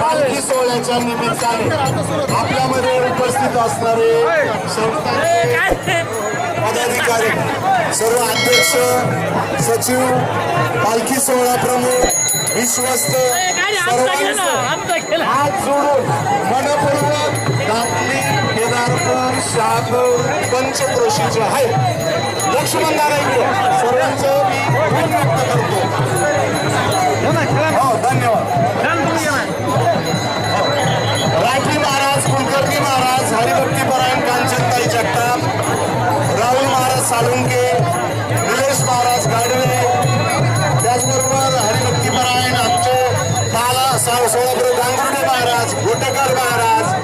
पालखी सोहळ्याच्या निमित्ताने आपल्यामध्ये उपस्थित असणारे पदाधिकारी सर्व अध्यक्ष सचिव पालखी सोहळा प्रमुख विश्वस्त आज जोडून मन केदारपूर शहापूर पंचक्रोशीचे आहे. लक्ष्मण नारायण सर्वांचं मी ऋण व्यक्त करतो. हो धन्यवाद. राठी महाराज कुलकर्णी महाराज हरिभक्तीपरायण कांचनताई जगताप राहुल महाराज साळुंके निलेश महाराज गाडवे त्याचबरोबर हरिभक्तीपरायण आमचे बाला सा- सोळापूर गांगुर्डे महाराज गोटेकर महाराज